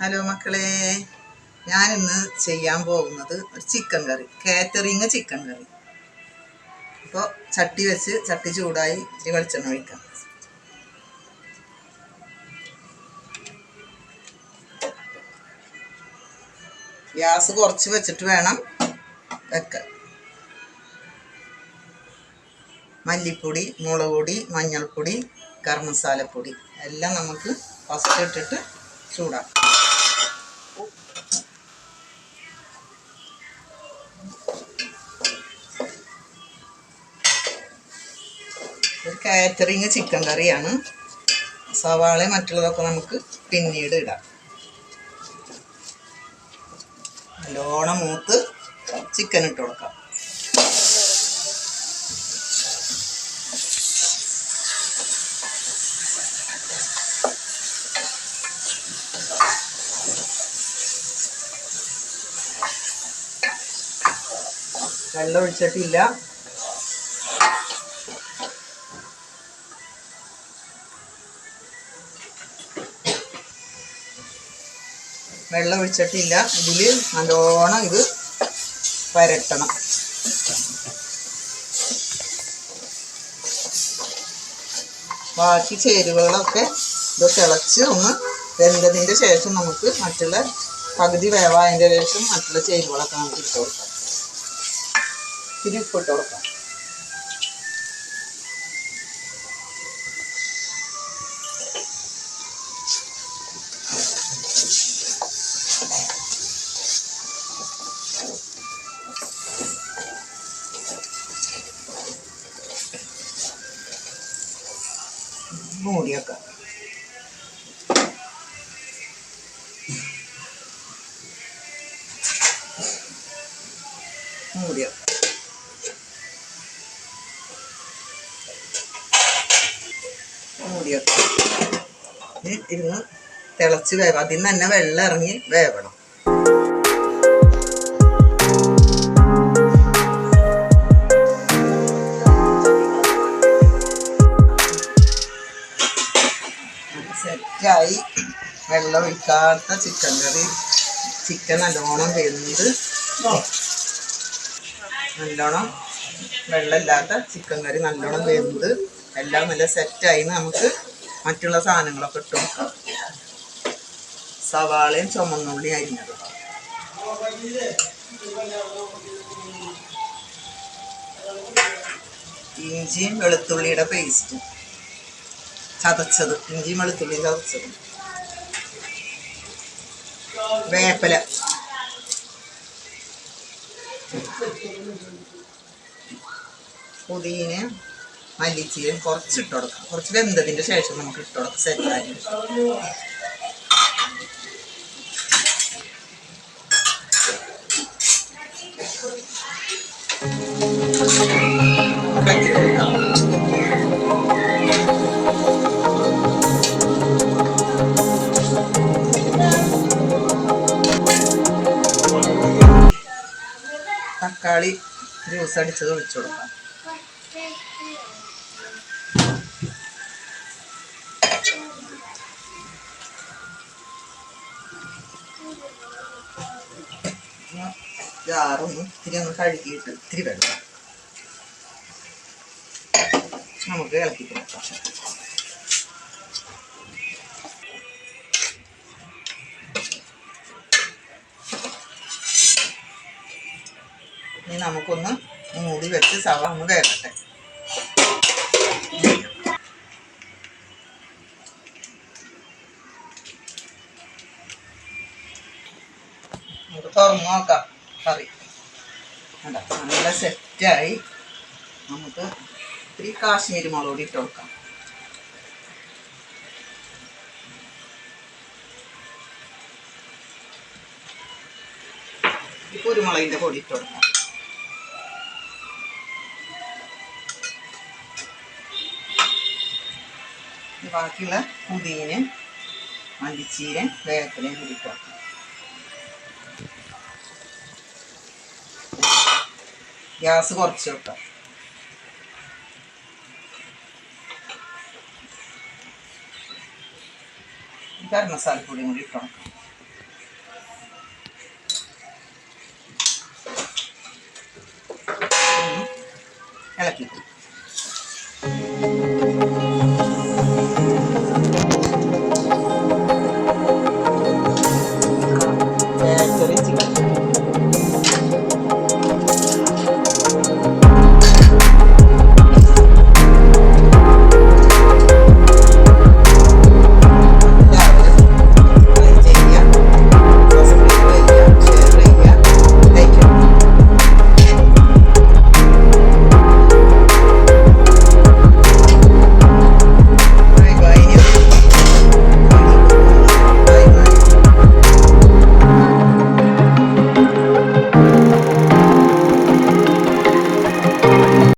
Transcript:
Hello മക്കളെ. ഞാനിന്ന് ചെയ്യാൻ പോകുന്നത് ഒരു chicken curry catering chicken curry. അപ്പോൾ ചട്ടി വെച്ച് ചട്ടി ചൂടായി ഇച്ചിരി വെളിച്ചെണ്ണ ഒഴിക്കാം. ഗ്യാസ് കുറച്ച് വെച്ചിട്ട് വേണം വെക്കാൻ. മല്ലിപ്പൊടി മുളക് പൊടി മഞ്ഞൾപ്പൊടി ഗരം മസാലപ്പൊടി എല്ലാം നമുക്ക് ഫസ്റ്റ് ഇട്ടിട്ട് ചൂടാക്കാം. ഒരു കാറ്ററിങ് ചിക്കൻ കറിയാണ്. സവാള മറ്റുള്ളതൊക്കെ നമുക്ക് പിന്നീട് ഇടാം. നല്ലോണം മൂത്ത് ചിക്കൻ ഇട്ട് കൊടുക്കാം. വെള്ളം ഒഴിച്ചിട്ടില്ല. വെള്ളം ഒഴിച്ചിട്ടില്ല. ഇതിൽ നല്ലോണം ഇത് പരട്ടണം ബാക്കി ചേരുവകളൊക്കെ ഇത് തിളച്ച് ഒന്ന് വെന്തതിന്റെ ശേഷം നമുക്ക് മറ്റുള്ള പകുതി വേവായതിന്റെ ശേഷം മറ്റുള്ള ചേരുവകളൊക്കെ നമുക്ക് ഇട്ട് കൊടുക്കാം. ഇത്തിരി ഉപ്പ് ഇട്ട് കൊടുക്കാം. മൂടി വെക്കാം മൂടി വെക്കാം ഇരുന്ന് തിളച്ച് വേവാം. അതിൽ നിന്ന് തന്നെ വെള്ളം ഇറങ്ങി വേവണം. സെറ്റായി. വെള്ളം ഒഴിക്കാത്ത ചിക്കൻ കറി. ചിക്കൻ നല്ലോണം വെന്ത്. നല്ലോണം വെള്ളമില്ലാത്ത ചിക്കൻ കറി നല്ലോണം വെന്ത്. എല്ലാം നല്ല സെറ്റായി നമുക്ക് മറ്റുള്ള സാധനങ്ങളൊക്കെ ഇട്ട് സവാളയും ചുമന്നുള്ളി അരിഞ്ഞത്. ഇഞ്ചിയും വെളുത്തുള്ളിയുടെ പേസ്റ്റ് ചതച്ചത്. ഇഞ്ചിയും വെളുത്തുള്ളിയും ചതച്ചത്. വേപ്പല. പുതിന മല്ലിച്ചീരയും കുറച്ച് ഇട്ട് കൊടുക്കാം കുറച്ച് വെന്തതിന്റെ ശേഷം നമുക്ക് ഇട്ട് കൊടുക്കാം സെറ്റായി ആയി തക്കാളി ജ്യൂസ് അടിച്ചത് ഒഴിച്ചു കൊടുക്കാം. ജാറൊന്ന് ഇത്തിരി ഒന്ന് കഴുകിയിട്ട് ഇത്തിരി വെള്ളം. നമുക്ക് ഇളക്കി ഇനി നമുക്കൊന്ന് മൂടി വെച്ച് സവ ഒന്ന് വേകട്ടെ നമുക്ക് തുറന്ന് നോക്കാം. കറി. കണ്ടോ? നല്ല സെറ്റായി. നമുക്ക് ഇത്തിരി കാശ്മീരി മുളക് കൂടി ഇട്ട് കൊടുക്കാം. കുരുമുളകിന്റെ പൊടി ഇട്ട് കൊടുക്കാം. ബാക്കിയുള്ള പുതിയനും മല്ലിച്ചീരൻ വേപ്പിലയും കൂടി ഇട്ട് കൊടുക്കാം. ഗ്യാസ് കുറച്ച് വെക്കാം. ഗരം മസാലപ്പൊടിയും കൂടി ഇട്ടു കൊടുക്കാം